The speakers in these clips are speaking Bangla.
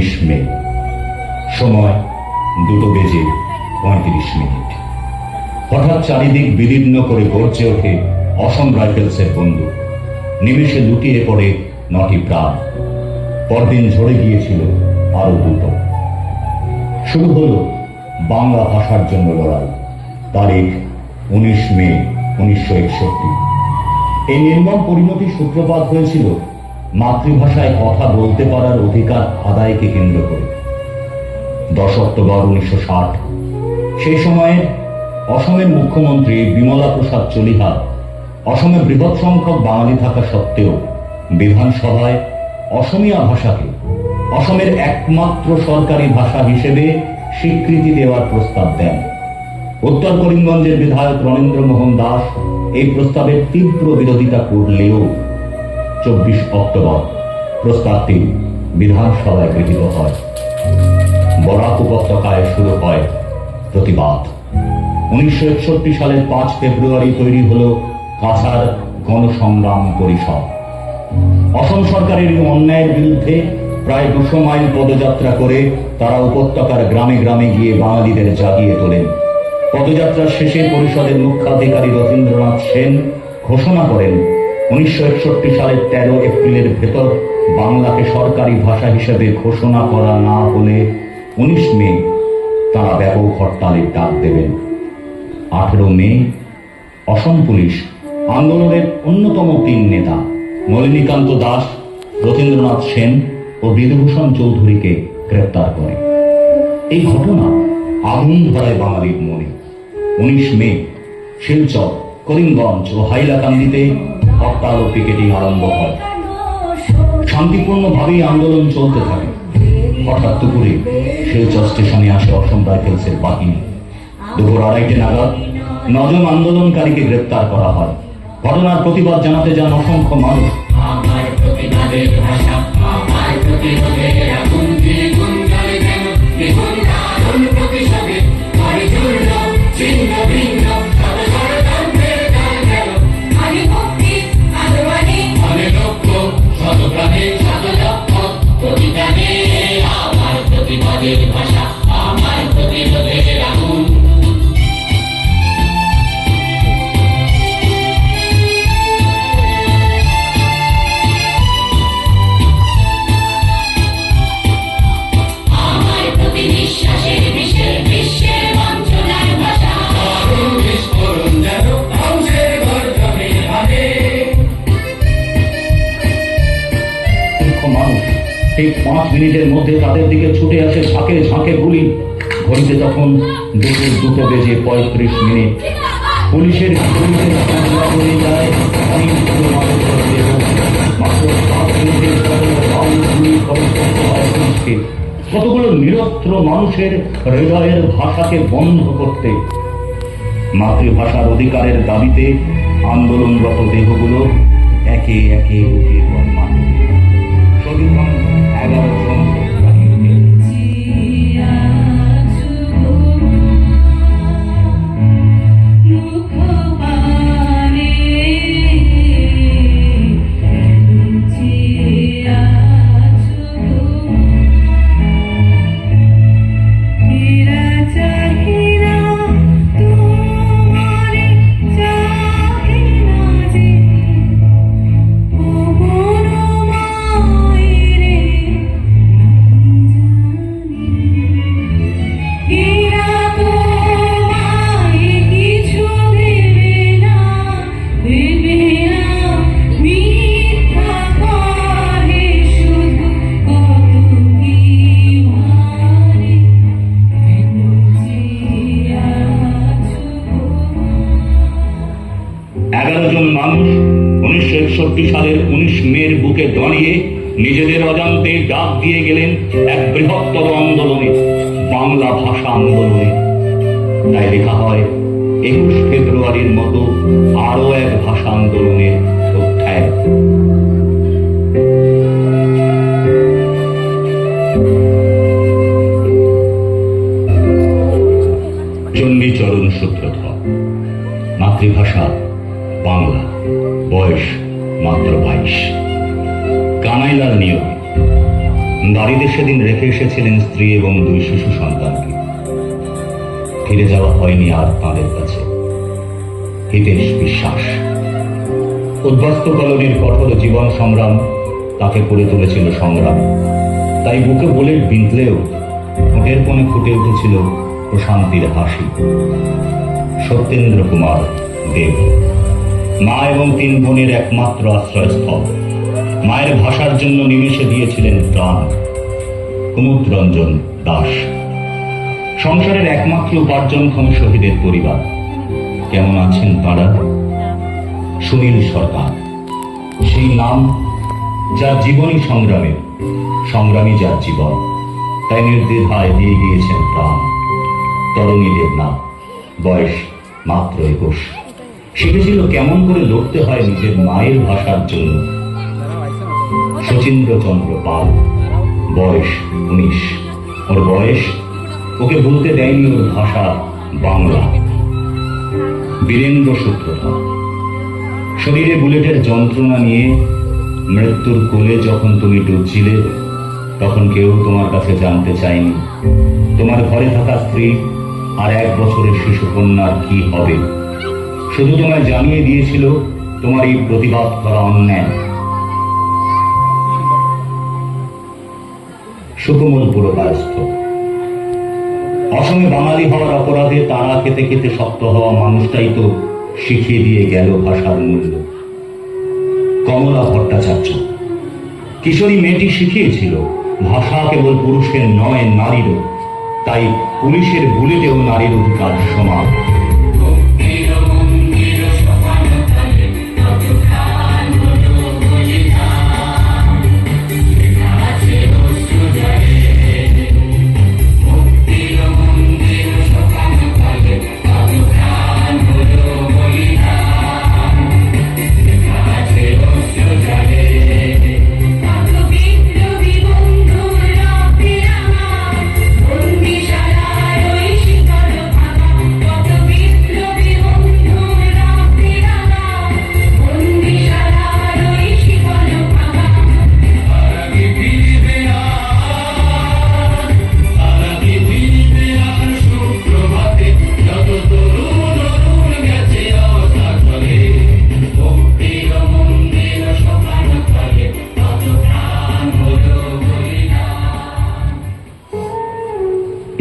উনিশ মে সময় দুটো বেজে পঁয়ত্রিশ মিনিট। হঠাৎ চারিদিক বিদীর্ণ করে গর্জে ওঠে অসম রাইফেলসের বন্ধু নিমেষে লুটিয়ে পড়ে নটি প্রাণ। পরদিন ঝরে গিয়েছিল আরও দুটো। শুরু হলো বাংলা ভাষার জন্য লড়াই। তারিখ উনিশ মে উনিশশো একষট্টি। এই নির্মম পরিণতির সূত্রপাত হয়েছিল মাতৃভাষায় কথা বলতে পারার অধিকার আদায়কে কেন্দ্র করে। দশ অক্টোবর উনিশশো ষাট। সেই সময়ে অসমের মুখ্যমন্ত্রী বিমলা প্রসাদ চলিহা অসমে বৃহৎ সংখ্যক বাঙালি থাকা সত্ত্বেও বিধানসভায় অসমীয়া ভাষাকে অসমের একমাত্র সরকারি ভাষা হিসেবে স্বীকৃতি দেওয়ার প্রস্তাব দেন। উত্তর করিমগঞ্জের বিধায়ক রণেন্দ্র মোহন দাস এই প্রস্তাবের তীব্র বিরোধিতা করলেও চব্বিশ অক্টোবর। প্রস্তাবটি বিধানসভায় গৃহীত হয়। বরাক উপত্যকায় শুরু হয় প্রতিবাদ। উনিশশো একষট্টি সালের পাঁচ ফেব্রুয়ারি তৈরি হল কাছাড় গণসংগ্রাম পরিষদ। অসম সরকারের অন্যায়ের বিরুদ্ধে প্রায় দুশো মাইল পদযাত্রা করে তারা উপত্যকার গ্রামে গ্রামে গিয়ে বাঙালিদের জাগিয়ে তোলেন। পদযাত্রার শেষে পরিষদের মুখ্যাধিকারী রবীন্দ্রনাথ সেন ঘোষণা করেন উনিশশো একষট্টি সালের তেরো এপ্রিলের ভেতর বাংলাকে সরকারি ভাষা হিসেবে ঘোষণা করা না হলে উনিশ মে তারা ব্যাপক হরতালের ডাক দেবেন। আঠেরো মে অসম পুলিশ আন্দোলনের অন্যতম তিন নেতা নলিনীকান্ত দাস, রথীন্দ্রনাথ সেন ও বিধুভূষণ চৌধুরীকে গ্রেপ্তার করে। এই ঘটনা আগুন ধরায় বাঙালির মনে। উনিশ মে শিলচর, করিমগঞ্জ ও হাইলাকান্দিতে হরতাল ও পিকেটিং আরম্ভ হয়। শান্তিপূর্ণভাবেই আন্দোলন চলতে থাকে। হঠাৎ দুপুরে শিলচর স্টেশনে আসে অসম রাইফেলসের বাহিনী। দুপুর আড়াইটে নাগাদ নজন আন্দোলনকারীকে গ্রেপ্তার করা হয়। ঘটনার প্রতিবাদ জানাতে যান অসংখ্য মানুষ। পাঁচ মিনিটের মধ্যে তাদের দিকে ছুটে আসে ঝাঁকে ঝাঁকে গুলি। ঘড়িতে তখন দুপুর দুটো বেজে পঁয়ত্রিশ মিনিট। পুলিশের যায়। কতগুলো নিরস্ত্র মানুষের হৃদয়ের ভাষাকে বন্ধ করতে। মাতৃভাষার অধিকারের দাবিতে আন্দোলনরত দেহগুলো একে একে উঠিয়ে পড়ে একষট্টি সালের উনিশ মের বুকে দাঁড়িয়ে নিজেদের অজান্তে ডাক দিয়ে গেলেন এক বৃহত্তর আন্দোলনে, বাংলা ভাষা আন্দোলনে। তাই লেখা হয়, একুশ ফেব্রুয়ারির মতো আরও এক ভাষা আন্দোলনের অধ্যায়। চণ্ডীচরণ সূত্রধর মাতৃভাষা বাংলা। বয়স মাত্র বাইশ। কানাইলাল নিয়োগ বাড়িতে সেদিন রেখে এসেছিলেন স্ত্রী এবং দুই শিশু সন্তানকে। ফিরে যাওয়া হয়নি আর তাদের কাছে। হিতেশ বিশ্বাস। উদ্বাস্ত কলোনির কঠোর জীবন সংগ্রাম তাকে করে তুলেছিল সংগ্রাম। তাই বুকে বলে বিঁধলেও ঠোঁটের কোণে ফুটে উঠেছিল প্রশান্তির হাসি। সত্যেন্দ্র কুমার দেব। মা এবং তিন বোনের একমাত্র আশ্রয়স্থল। মায়ের ভাষার জন্য নিমেষে দিয়েছিলেন প্রাণ। কুমুদ রঞ্জন দাস। সংসারের একমাত্র উপার্জনক্ষম শহীদের পরিবার। কেমন আছেন তারা? সুনীল সরকার। সেই নাম যার জীবনী সংগ্রামে, সংগ্রামী যার জীবন, তাই নির্দ্বিধায় দিয়ে গিয়েছেন প্রাণ। তরুণী দেবনাথ, বয়স মাত্র একুশ। শিখেছিল কেমন করে লড়তে হয় নিজের মায়ের ভাষার জন্য। শচীন্দ্র চন্দ্র পাল, বয়স উনিশ। ওর বয়স, ওকে বলতে দেয়নি ওর ভাষা বাংলা। বীরেন্দ্র সূত্রধর। শরীরে বুলেটের যন্ত্রণা নিয়ে মৃত্যুর কোলে যখন তুমি ডুবছিলে, তখন কেউ তোমার কাছে জানতে চায়নি। তোমার ঘরে থাকা স্ত্রী আর এক বছরের শিশু কন্যার কি হবে? শুধু তোমায় জানিয়ে দিয়েছিল তোমার এই প্রতিবাদ করা অন্যায়। সুকমল পুরকায়স্থ। অসমে বাঙালি হওয়ার অপরাধে তারা খেতে খেতে শক্ত হওয়া মানুষটাই তো শিখিয়ে দিয়ে গেল ভাষার মূল্য। কমলা ভট্টাচার্য। কিশোরী মেয়েটি শিখিয়েছিল, ভাষা কেবল পুরুষের নয়, নারীরও। তাই পুলিশের বুলেটেও নারীর অধিকার সমান।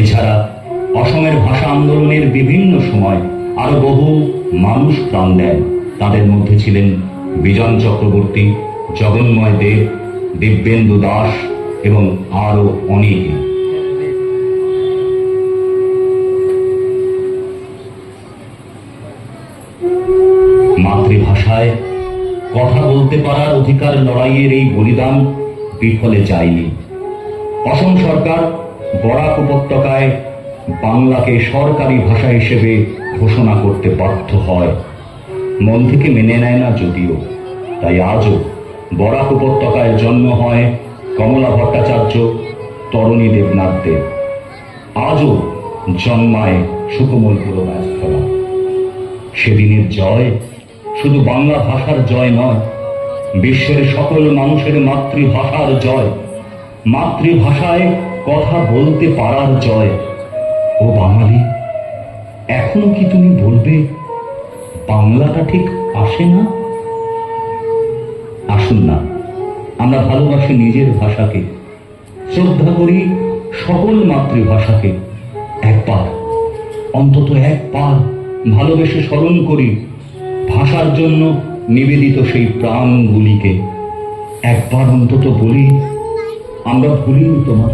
এছাড়া অসমের ভাষা আন্দোলনের বিভিন্ন সময় আরও বহু মানুষ প্রাণ দেন। তাদের মধ্যে ছিলেন বিজন চক্রবর্তী, জগন্ময় দেব, দিব্যেন্দু দাস এবং আরও অনেকে। মাতৃভাষায় কথা বলতে পারার অধিকার লড়াইয়ের এই বলিদান বিফলে যায়নি। অসম সরকার বরাক উপত্যকায় বাংলাকে সরকারি ভাষা হিসেবে ঘোষণা করতে বাধ্য হয়। মন থেকে মেনে নেয় না যদিও। তাই আজও বরাক উপত্যকায় জন্ম হয় কমলা ভট্টাচার্য, তরণী দেবনাথ দেব। আজও জন্মায় সুকমল পুরবাস্তরা সেদিনের জয় শুধু বাংলা ভাষার জয় নয়, বিশ্বের সকল মানুষের মাতৃভাষার জয়। মাতৃভাষায় কথা বলতে পারার জয়। ও বাঙালি, এখনও কি তুমি বলবে, বাংলাটা ঠিক আসে না? আসুন না, আমরা ভালোবাসি নিজের ভাষাকে, শ্রদ্ধা করি সকল মাতৃভাষাকে। একবার, অন্তত একবার ভালোবেসে স্মরণ করি ভাষার জন্য নিবেদিত সেই প্রাণগুলিকে। একবার অন্তত বলি, আমরা ভুলিনি তোমার